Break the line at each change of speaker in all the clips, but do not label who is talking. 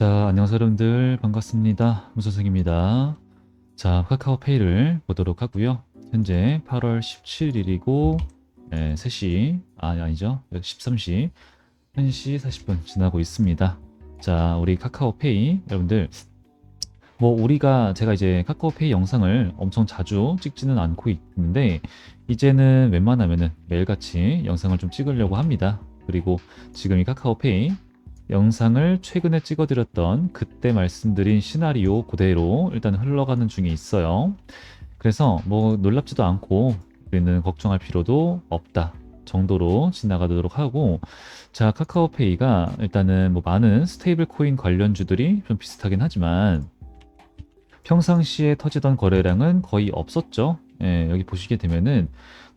자, 안녕하세요 여러분들 반갑습니다. 문선생입니다. 자, 카카오페이를 보도록 하고요. 현재 8월 17일이고 3시, 아 아니죠. 13시 1시 40분 지나고 있습니다. 자, 우리 카카오페이 여러분들 뭐 우리가 제가 이제 카카오페이 영상을 엄청 자주 찍지는 않고 있는데 이제는 웬만하면은 매일같이 영상을 좀 찍으려고 합니다. 그리고 지금 이 카카오페이 영상을 최근에 찍어드렸던 그때 말씀드린 시나리오 그대로 일단 흘러가는 중에 있어요. 그래서 뭐 놀랍지도 않고 우리는 걱정할 필요도 없다 정도로 지나가도록 하고 자 카카오페이가 일단은 뭐 많은 스테이블 코인 관련주들이 좀 비슷하긴 하지만 평상시에 터지던 거래량은 거의 없었죠. 예, 여기 보시게 되면은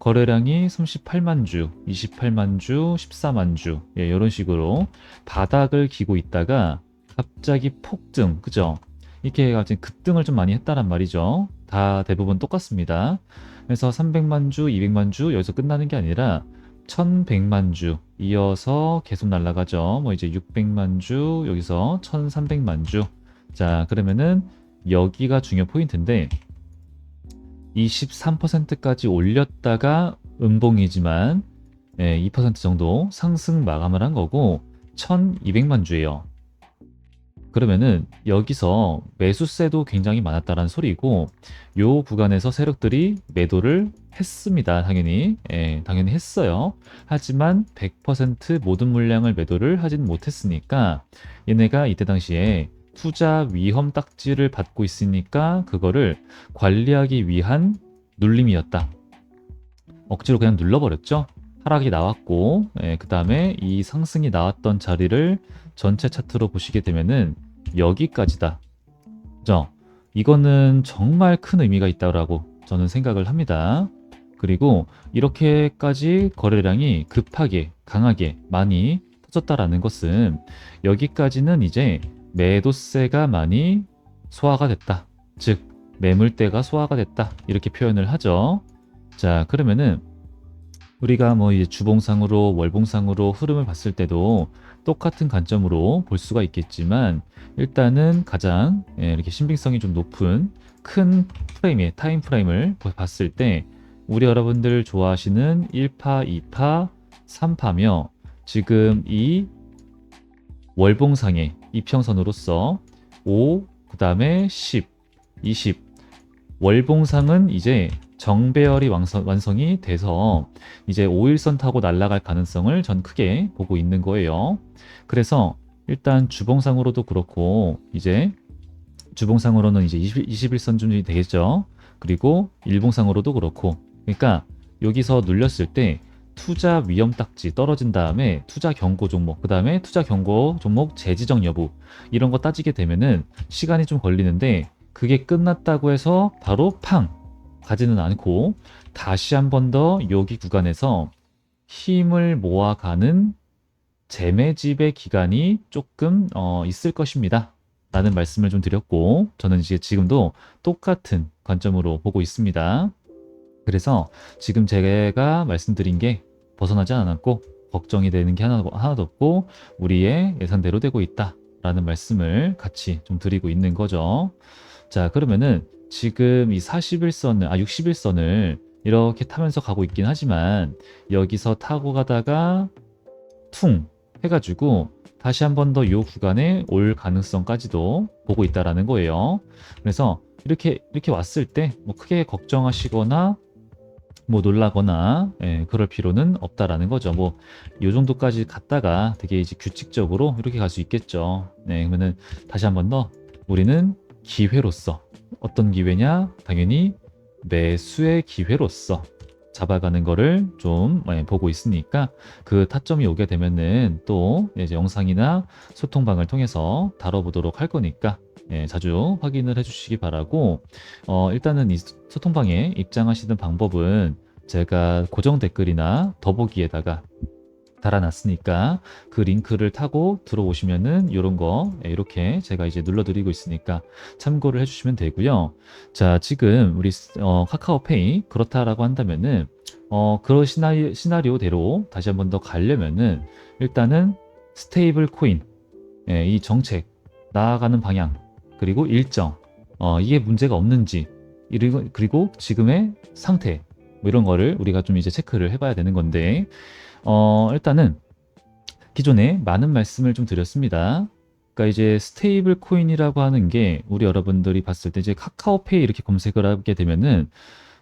거래량이 38만 주, 28만 주, 14만 주, 예, 이런 식으로 바닥을 기고 있다가 갑자기 폭등, 그죠? 이렇게 갑자기 급등을 좀 많이 했다란 말이죠. 다 대부분 똑같습니다. 그래서 300만 주, 200만 주 여기서 끝나는 게 아니라 1100만 주 이어서 계속 날아가죠. 뭐 이제 600만 주, 여기서 1300만 주. 자, 그러면은 여기가 중요 포인트인데 23%까지 올렸다가 음봉이지만 예, 2% 정도 상승 마감을 한 거고 1200만 주예요. 그러면은 여기서 매수세도 굉장히 많았다라는 소리고 요 구간에서 세력들이 매도를 했습니다. 당연히 예, 당연히 했어요. 하지만 100% 모든 물량을 매도를 하진 못했으니까 얘네가 이때 당시에 투자 위험 딱지를 받고 있으니까 그거를 관리하기 위한 눌림이었다. 억지로 그냥 눌러버렸죠. 하락이 나왔고, 그 다음에 이 상승이 나왔던 자리를 전체 차트로 보시게 되면은 여기까지다. 그죠? 이거는 정말 큰 의미가 있다고 저는 생각을 합니다. 그리고 이렇게까지 거래량이 급하게, 강하게 많이 터졌다라는 것은 여기까지는 이제 매도세가 많이 소화가 됐다. 즉, 매물대가 소화가 됐다. 이렇게 표현을 하죠. 자, 그러면은 우리가 뭐 이제 주봉상으로 월봉상으로 흐름을 봤을 때도 똑같은 관점으로 볼 수가 있겠지만 일단은 가장 예, 이렇게 신빙성이 좀 높은 큰 프레임의 타임 프레임을 봤을 때 우리 여러분들 좋아하시는 1파, 2파, 3파며 지금 이 월봉상의 이평선으로서 5, 그 다음에 10, 20. 월봉상은 이제 정배열이 완성, 완성 이 돼서 이제 5일선 타고 날아갈 가능성을 전 크게 보고 있는 거예요. 그래서 일단 주봉상으로도 그렇고 이제 주봉상으로는 이제 20, 21선 준비 되겠죠. 그리고 일봉상으로도 그렇고 그러니까 여기서 눌렸을 때 투자 위험 딱지 떨어진 다음에 투자 경고 종목, 그 다음에 투자 경고 종목 재지정 여부 이런 거 따지게 되면은 시간이 좀 걸리는데 그게 끝났다고 해서 바로 팡 가지는 않고 다시 한 번 더 여기 구간에서 힘을 모아가는 재매집의 기간이 조금 어, 있을 것입니다. 라는 말씀을 좀 드렸고 저는 이제 지금도 똑같은 관점으로 보고 있습니다. 그래서 지금 제가 말씀드린 게 벗어나지 않았고 걱정이 되는 게 하나, 하나도 없고 우리의 예상대로 되고 있다 라는 말씀을 같이 좀 드리고 있는 거죠. 자 그러면은 지금 이 41선을 아 61선을 이렇게 타면서 가고 있긴 하지만 여기서 타고 가다가 퉁 해가지고 다시 한 번 더 이 구간에 올 가능성까지도 보고 있다라는 거예요. 그래서 이렇게 이렇게 왔을 때 뭐 크게 걱정하시거나 뭐 놀라거나 예, 그럴 필요는 없다라는 거죠. 뭐 이 정도까지 갔다가 되게 이제 규칙적으로 이렇게 갈 수 있겠죠. 네, 그러면은 다시 한 번 더 우리는 기회로서 어떤 기회냐? 당연히 매수의 기회로서 잡아가는 거를 좀 예, 보고 있으니까 그 타점이 오게 되면은 또 이제 영상이나 소통방을 통해서 다뤄보도록 할 거니까 예, 자주 확인을 해주시기 바라고 어, 일단은 이 소통방에 입장하시는 방법은 제가 고정 댓글이나 더보기에다가 달아놨으니까 그 링크를 타고 들어오시면은 이런 거 예, 이렇게 제가 이제 눌러드리고 있으니까 참고를 해주시면 되고요. 자 지금 우리 어, 카카오페이 그렇다라고 한다면은 어, 그런 시나리, 시나리오대로 다시 한번 더 가려면은 일단은 스테이블 코인 예, 이 정책 나아가는 방향 그리고 일정 어, 이게 문제가 없는지 그리고, 그리고 지금의 상태 뭐 이런 거를 우리가 좀 이제 체크를 해봐야 되는 건데 어, 일단은 기존에 많은 말씀을 좀 드렸습니다. 그러니까 이제 스테이블 코인이라고 하는 게 우리 여러분들이 봤을 때 이제 카카오페이 이렇게 검색을 하게 되면은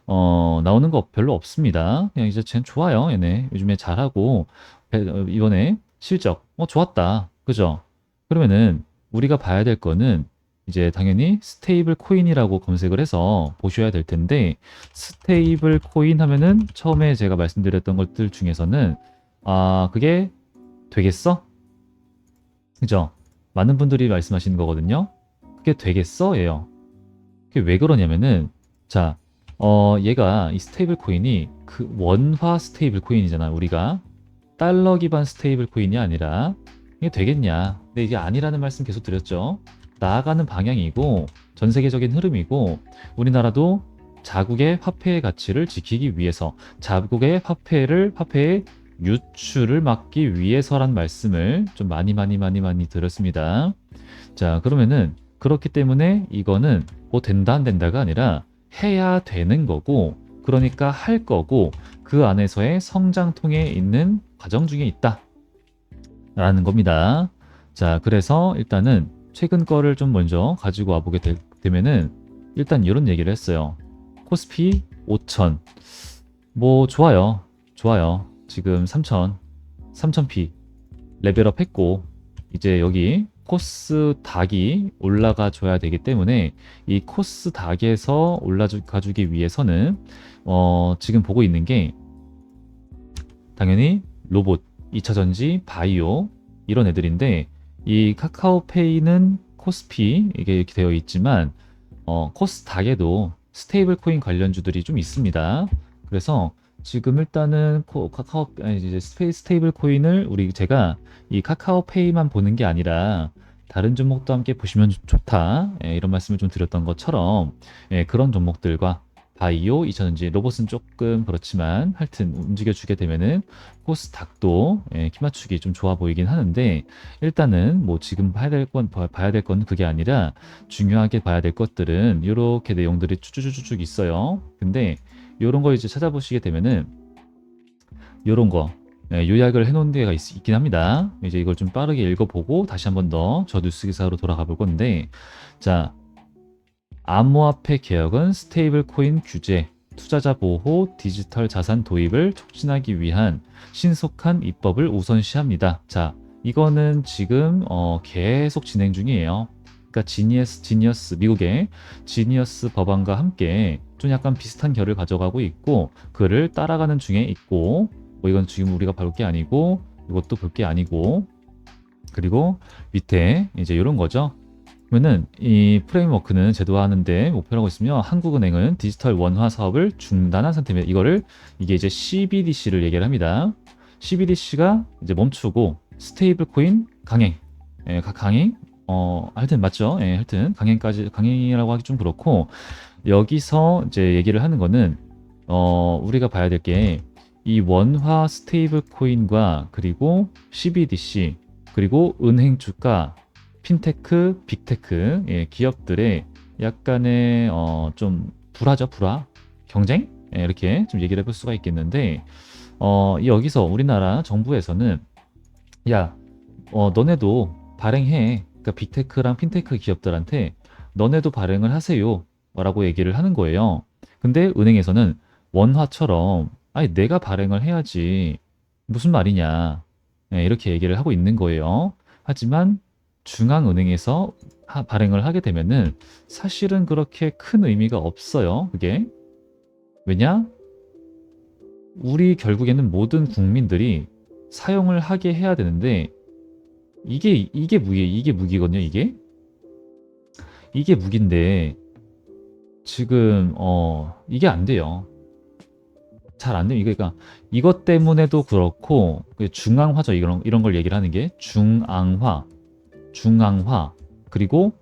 어, 나오는 거 별로 없습니다. 그냥 이제 쟤 좋아요. 얘네 요즘에 잘하고 배- 어, 이번에 실적 어 좋았다. 그죠? 그러면은 우리가 봐야 될 거는 이제 당연히 스테이블 코인이라고 검색을 해서 보셔야 될 텐데 스테이블 코인 하면은 처음에 제가 말씀드렸던 것들 중에서는 아 그게 되겠어? 그죠? 많은 분들이 말씀하시는 거거든요. 그게 되겠어? 예요. 그게 왜 그러냐면은 자, 어 얘가 이 스테이블 코인이 그 원화 스테이블 코인이잖아. 우리가 달러 기반 스테이블 코인이 아니라 이게 되겠냐? 근데 이게 아니라는 말씀 계속 드렸죠. 나아가는 방향이고 전 세계적인 흐름이고 우리나라도 자국의 화폐의 가치를 지키기 위해서 자국의 화폐를 화폐의 유출을 막기 위해서란 말씀을 좀 많이 많이 많이 많이 드렸습니다. 자, 그러면은 그렇기 때문에 이거는 뭐 된다 안 된다가 아니라 해야 되는 거고 그러니까 할 거고 그 안에서의 성장통에 있는 과정 중에 있다. 라는 겁니다. 자, 그래서 일단은 최근 거를 좀 먼저 가지고 와보게 되, 되면은 일단 이런 얘기를 했어요. 코스피 5천. 뭐 좋아요. 좋아요. 지금 3천. 3000p 레벨업 했고 이제 여기 코스 닭이 올라가 줘야 되기 때문에 이 코스 닭에서 올라가 주기 위해서는 어, 지금 보고 있는 게 당연히 로봇, 2차 전지, 바이오 이런 애들인데 이 카카오페이는 코스피 이게 이렇게 되어 있지만 어, 코스닥에도 스테이블 코인 관련주들이 좀 있습니다. 그래서 지금 일단은 코, 카카오 이제 스테이블 코인을 우리 제가 이 카카오페이만 보는 게 아니라 다른 종목도 함께 보시면 좋- 좋다 예, 이런 말씀을 좀 드렸던 것처럼 예, 그런 종목들과 바이오, 이천전지, 로봇은 조금 그렇지만 하여튼 움직여주게 되면은 코스닥도 예, 키 맞추기 좀 좋아 보이긴 하는데 일단은 뭐 지금 봐야 될 건 봐야 될 건 그게 아니라 중요하게 봐야 될 것들은 이렇게 내용들이 쭉쭉쭉쭉 있어요. 근데 이런 거 이제 찾아보시게 되면은 이런 거 예, 요약을 해놓은 데가 있, 있긴 합니다. 이제 이걸 좀 빠르게 읽어보고 다시 한 번 더 저 뉴스 기사로 돌아가 볼 건데 자 암호화폐 개혁은 스테이블 코인 규제, 투자자 보호, 디지털 자산 도입을 촉진하기 위한 신속한 입법을 우선시합니다. 자, 이거는 지금 어, 계속 진행 중이에요. 그러니까 지니어스, 지니어스 미국의 지니어스 법안과 함께 좀 약간 비슷한 결을 가져가고 있고 그를 따라가는 중에 있고 뭐 이건 지금 우리가 볼 게 아니고 이것도 볼 게 아니고 그리고 밑에 이제 이런 거죠. 그러면은 이 프레임워크는 제도화하는데 목표라고 있으며 한국은행은 디지털 원화 사업을 중단한 상태입니다. 이거를 이게 이제 CBDC를 얘기를 합니다. CBDC가 이제 멈추고 스테이블 코인 강행, 예, 가- 강행, 어, 하여튼 맞죠? 예, 하여튼 강행까지 강행이라고 하기 좀 그렇고 여기서 이제 얘기를 하는 거는 어, 우리가 봐야 될 게 이 원화 스테이블 코인과 그리고 CBDC 그리고 은행 주가 핀테크, 빅테크 예, 기업들의 약간의 어, 좀 불화죠, 불화, 경쟁 예, 이렇게 좀 얘기를 해볼 수가 있겠는데 어, 여기서 우리나라 정부에서는 야, 어, 너네도 발행해. 그러니까 빅테크랑 핀테크 기업들한테 너네도 발행을 하세요. 라고 얘기를 하는 거예요. 근데 은행에서는 원화처럼 아니 내가 발행을 해야지 무슨 말이냐 예, 이렇게 얘기를 하고 있는 거예요. 하지만 중앙은행에서 하- 발행을 하게 되면은 사실은 그렇게 큰 의미가 없어요. 그게 왜냐? 우리 결국에는 모든 국민들이 사용을 하게 해야 되는데 이게 이게 무기 이게 무기거든요. 이게 이게 무기인데 지금 어 이게 안 돼요. 잘 안 돼요. 이게 그러니까 이것 때문에도 그렇고 그 중앙화죠. 이런 이런 걸 얘기를 하는 게 중앙화, 중앙화 그리고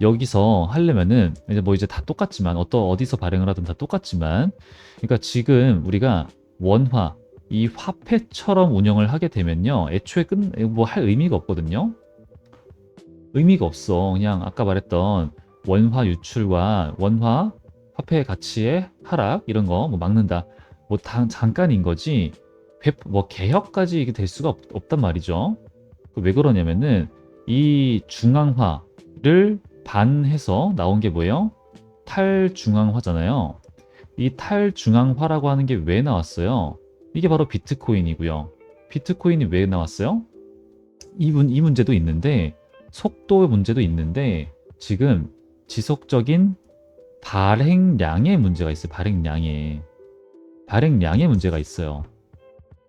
여기서 하려면은 이제 뭐 이제 다 똑같지만 어떤 어디서 발행을 하든 다 똑같지만 그러니까 지금 우리가 원화 이 화폐처럼 운영을 하게 되면요 애초에 끝뭐 할 의미가 없거든요 의미가 없어. 그냥 아까 말했던 원화 유출과 원화 화폐 가치의 하락 이런 거 뭐 막는다. 뭐 당, 잠깐인 거지. 회- 뭐 개혁까지 이게 될 수가 없, 단 말이죠. 그왜 그러냐면은 이 중앙화를 반해서 나온 게 뭐예요? 탈중앙화잖아요. 이 탈중앙화라고 하는 게 왜 나왔어요? 이게 바로 비트코인이고요. 비트코인이 왜 나왔어요? 이, 문, 이 문제도 있는데 속도 문제도 있는데 지금 지속적인 발행량의 문제가 있어요. 발행량에 발행량의 문제가 있어요.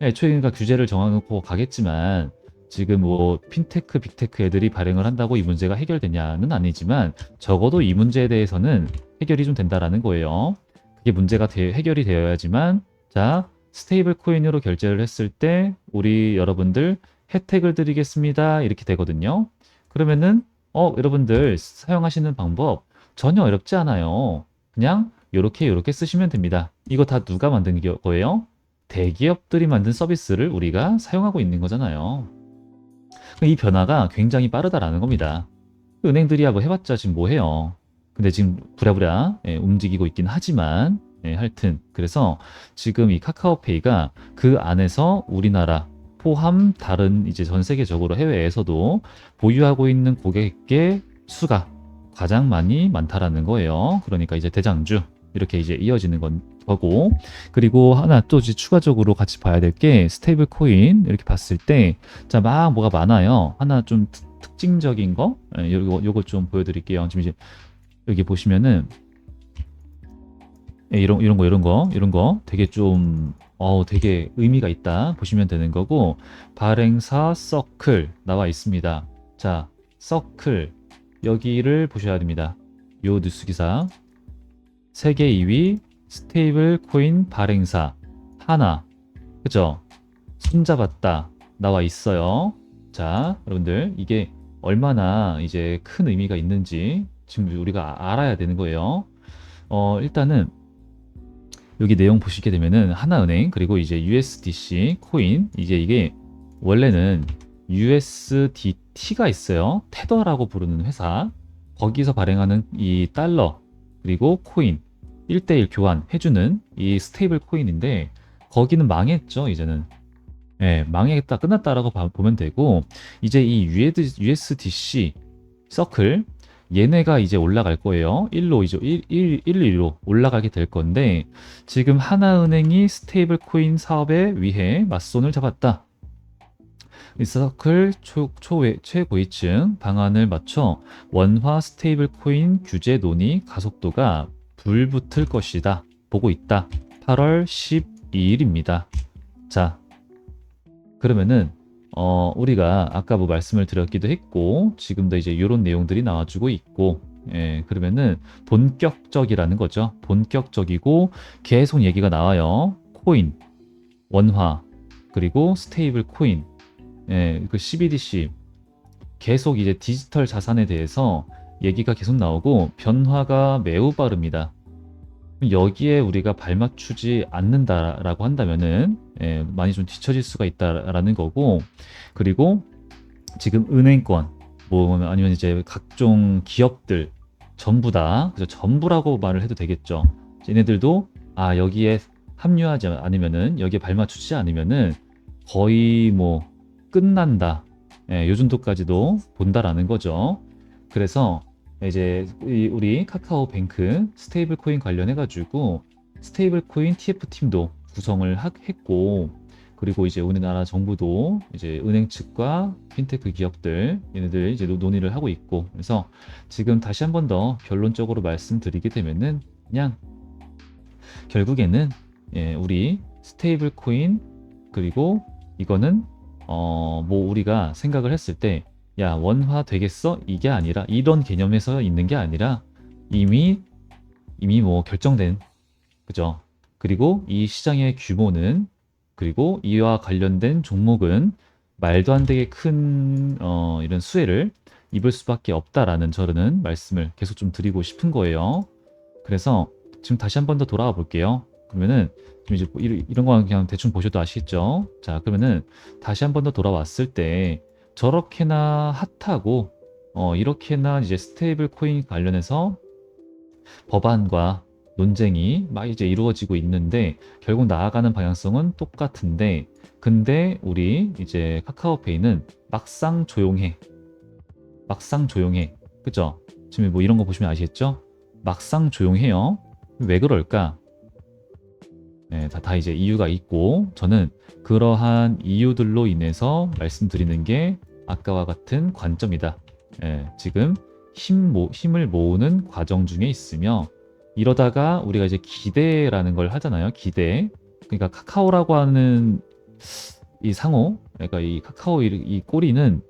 애초에 그러니까 규제를 정해놓고 가겠지만 지금 뭐 핀테크, 빅테크 애들이 발행을 한다고 이 문제가 해결되냐는 아니지만 적어도 이 문제에 대해서는 해결이 좀 된다라는 거예요. 그게 문제가 되- 해결이 되어야지만 자 스테이블 코인으로 결제를 했을 때 우리 여러분들 혜택을 드리겠습니다 이렇게 되거든요. 그러면은 어 여러분들 사용하시는 방법 전혀 어렵지 않아요. 그냥 요렇게 요렇게 쓰시면 됩니다. 이거 다 누가 만든 겨- 거예요? 대기업들이 만든 서비스를 우리가 사용하고 있는 거잖아요. 이 변화가 굉장히 빠르다라는 겁니다. 은행들이야 뭐 해봤자 지금 뭐 해요. 근데 지금 부랴부랴 예, 움직이고 있긴 하지만 예, 하여튼 그래서 지금 이 카카오페이가 그 안에서 우리나라 포함 다른 이제 전 세계적으로 해외에서도 보유하고 있는 고객의 수가 가장 많이 많다라는 거예요. 그러니까 이제 대장주 이렇게 이제 이어지는 건 거고 그리고 하나 또 이제 추가적으로 같이 봐야 될 게 스테이블 코인 이렇게 봤을 때 자 막 뭐가 많아요. 하나 좀 특- 특징적인 거 예, 요거 요거 좀 보여드릴게요. 지금 이제 여기 보시면은 예, 이런 이런 거 이런 거 이런 거 되게 좀 어, 되게 의미가 있다 보시면 되는 거고 발행사 서클 나와 있습니다. 자, 서클 여기를 보셔야 됩니다. 요 뉴스 기사 세계 2위 스테이블 코인 발행사 하나 그죠? 손잡았다 나와 있어요. 자, 여러분들 이게 얼마나 이제 큰 의미가 있는지 지금 우리가 알아야 되는 거예요. 어, 일단은 여기 내용 보시게 되면은 하나은행 그리고 이제 USDC 코인 이제 이게 원래는 USDT가 있어요. 테더라고 부르는 회사 거기서 발행하는 이 달러 그리고 코인 1대1 교환 해주는 이 스테이블 코인인데 거기는 망했죠 이제는 예, 망했다 끝났다라고 봐- 보면 되고 이제 이 USDC 서클 얘네가 이제 올라갈 거예요. 1로 이제 1, 1, 1, 2로 올라가게 될 건데 지금 하나은행이 스테이블 코인 사업에 위해 맞손을 잡았다. 이 서클 초, 초회, 최고위층 방안을 맞춰 원화 스테이블 코인 규제 논의 가속도가 불붙을 것이다. 보고 있다. 8월 12일입니다. 자, 그러면은 어, 우리가 아까 뭐 말씀을 드렸기도 했고, 지금도 이제 이런 내용들이 나와주고 있고, 예, 그러면은 본격적이라는 거죠. 본격적이고 계속 얘기가 나와요. 코인, 원화, 그리고 스테이블 코인, 예, 그 CBDC 계속 이제 디지털 자산에 대해서 얘기가 계속 나오고 변화가 매우 빠릅니다. 여기에 우리가 발맞추지 않는다라고 한다면은 예, 많이 좀 뒤처질 수가 있다라는 거고 그리고 지금 은행권 뭐 아니면 이제 각종 기업들 전부 다 그래서 전부라고 말을 해도 되겠죠. 얘네들도 아 여기에 합류하지 않으면은 여기에 발맞추지 않으면은 거의 뭐 끝난다. 예, 요 정도까지도 본다라는 거죠. 그래서 이제 이- 우리 카카오 뱅크 스테이블 코인 관련해 가지고 스테이블 코인 TF 팀도 구성을 하- 했고 그리고 이제 우리나라 정부도 이제 은행 측과 핀테크 기업들 얘네들 이제 논- 논의를 하고 있고 그래서 지금 다시 한 번 더 결론적으로 말씀드리게 되면은 그냥 결국에는 예, 우리 스테이블 코인 그리고 이거는 어 뭐 우리가 생각을 했을 때 야 원화 되겠어 이게 아니라 이런 개념에서 있는 게 아니라 이미 이미 뭐 결정된 그죠 그리고 이 시장의 규모는 그리고 이와 관련된 종목은 말도 안 되게 큰 어, 이런 수혜를 입을 수밖에 없다라는 저는 말씀을 계속 좀 드리고 싶은 거예요. 그래서 지금 다시 한 번 더 돌아와 볼게요. 그러면은 이제 뭐 이런, 이런 거 그냥 대충 보셔도 아시겠죠? 자, 그러면은 다시 한 번 더 돌아왔을 때 저렇게나 핫하고 어, 이렇게나 이제 스테이블 코인 관련해서 법안과 논쟁이 막 이제 이루어지고 있는데 결국 나아가는 방향성은 똑같은데 근데 우리 이제 카카오페이는 막상 조용해. 막상 조용해. 그죠? 지금 뭐 이런 거 보시면 아시겠죠? 막상 조용해요. 왜 그럴까? 네, 다, 다 이제 이유가 있고 저는 그러한 이유들로 인해서 말씀드리는 게 아까와 같은 관점이다. 예, 지금 힘 모, 힘을 모으는 과정 중에 있으며 이러다가 우리가 이제 기대라는 걸 하잖아요. 기대. 그러니까 카카오라고 하는 이 상호, 그러니까 이 카카오 이, 이 꼬리는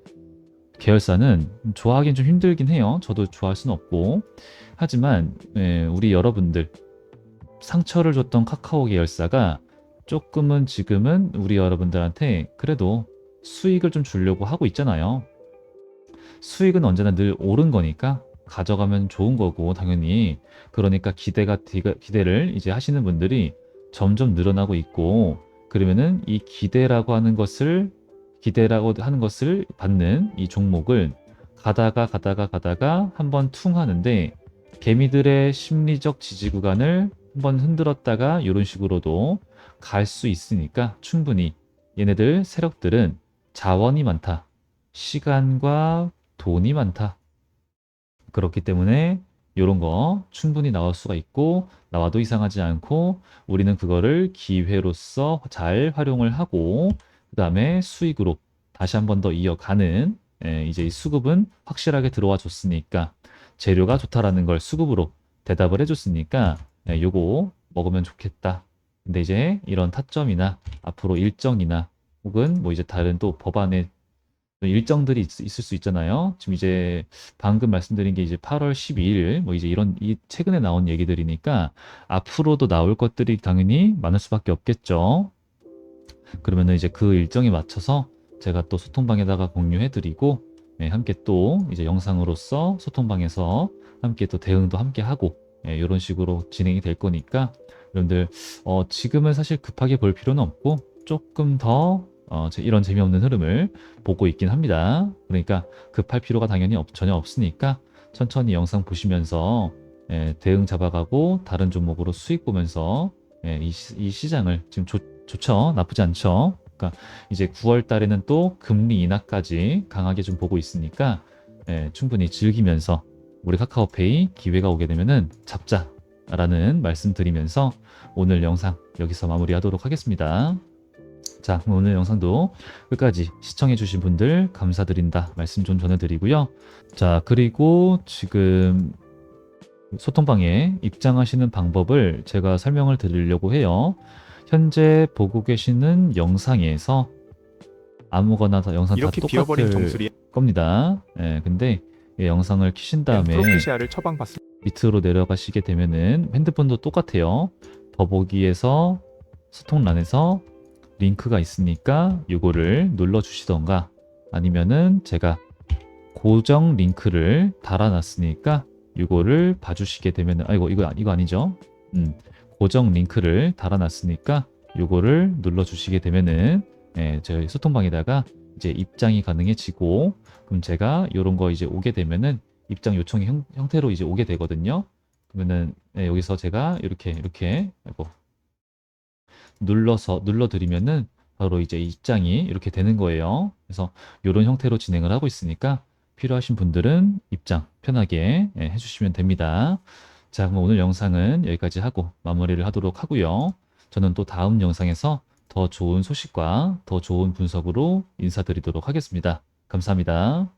계열사는 좋아하기는 좀 힘들긴 해요. 저도 좋아할 수는 없고. 하지만 예, 우리 여러분들 상처를 줬던 카카오 계열사가 조금은 지금은 우리 여러분들한테 그래도 수익을 좀 주려고 하고 있잖아요. 수익은 언제나 늘 오른 거니까 가져가면 좋은 거고 당연히 그러니까 기대가 기대- 기대를 이제 하시는 분들이 점점 늘어나고 있고 그러면은 이 기대라고 하는 것을 기대라고 하는 것을 받는 이 종목을 가다가 가다가 가다가 한번 퉁 하는데 개미들의 심리적 지지 구간을 한번 흔들었다가 이런 식으로도 갈 수 있으니까 충분히 얘네들 세력들은 자원이 많다. 시간과 돈이 많다. 그렇기 때문에 이런 거 충분히 나올 수가 있고 나와도 이상하지 않고 우리는 그거를 기회로서 잘 활용을 하고 그 다음에 수익으로 다시 한 번 더 이어가는 예, 이제 이 수급은 확실하게 들어와 줬으니까 재료가 좋다라는 걸 수급으로 대답을 해줬으니까 예, 요거 먹으면 좋겠다. 근데 이제 이런 타점이나 앞으로 일정이나 혹은 뭐 이제 다른 또 법안의 일정들이 있, 을수 있잖아요. 지금 이제 방금 말씀드린 게 이제 8월 12일 뭐 이제 이런 이 최근에 나온 얘기들이니까 앞으로도 나올 것들이 당연히 많을 수밖에 없겠죠. 그러면은 이제 그 일정에 맞춰서 제가 또 소통방에다가 공유해드리고 예, 함께 또 이제 영상으로서 소통방에서 함께 또 대응도 함께 하고 예, 이런 식으로 진행이 될 거니까 여러분들 어, 지금은 사실 급하게 볼 필요는 없고 조금 더 어, 제- 이런 재미없는 흐름을 보고 있긴 합니다. 그러니까 급할 필요가 당연히 없- 전혀 없으니까 천천히 영상 보시면서 예, 대응 잡아가고 다른 종목으로 수익 보면서 예, 이, 시- 이 시장을 지금 좋, 좋죠? 나쁘지 않죠? 그러니까 이제 9월 달에는 또 금리 인하까지 강하게 좀 보고 있으니까 예, 충분히 즐기면서 우리 카카오페이 기회가 오게 되면은 잡자 라는 말씀 드리면서 오늘 영상 여기서 마무리하도록 하겠습니다. 자, 오늘 영상도 끝까지 시청해주신 분들 감사드린다 말씀 좀 전해드리고요. 자, 그리고 지금 소통방에 입장하시는 방법을 제가 설명을 드리려고 해요. 현재 보고 계시는 영상에서 아무거나 다 영상 다 똑같을 겁니다. 예, 근데 이 영상을 키신 다음에
프로페시아를 처방받습니다.
밑으로 내려가시게 되면은 핸드폰도 똑같아요. 더보기에서 소통란에서 링크가 있으니까 이거를 눌러 주시던가 아니면은 제가 고정 링크를 달아놨으니까 이거를 봐주시게 되면은 아이고 이거 이거 아니죠? 음 고정 링크를 달아놨으니까 이거를 눌러 주시게 되면은 예, 저희 소통방에다가 이제 입장이 가능해지고 그럼 제가 이런 거 이제 오게 되면은 입장 요청의 형, 형태로 이제 오게 되거든요. 그러면은 네, 여기서 제가 이렇게 이렇게 아이고 눌러서 눌러드리면은 바로 이제 입장이 이렇게 되는 거예요. 그래서 이런 형태로 진행을 하고 있으니까 필요하신 분들은 입장 편하게 예, 해주시면 됩니다. 자, 그럼 오늘 영상은 여기까지 하고 마무리를 하도록 하고요. 저는 또 다음 영상에서 더 좋은 소식과 더 좋은 분석으로 인사드리도록 하겠습니다. 감사합니다.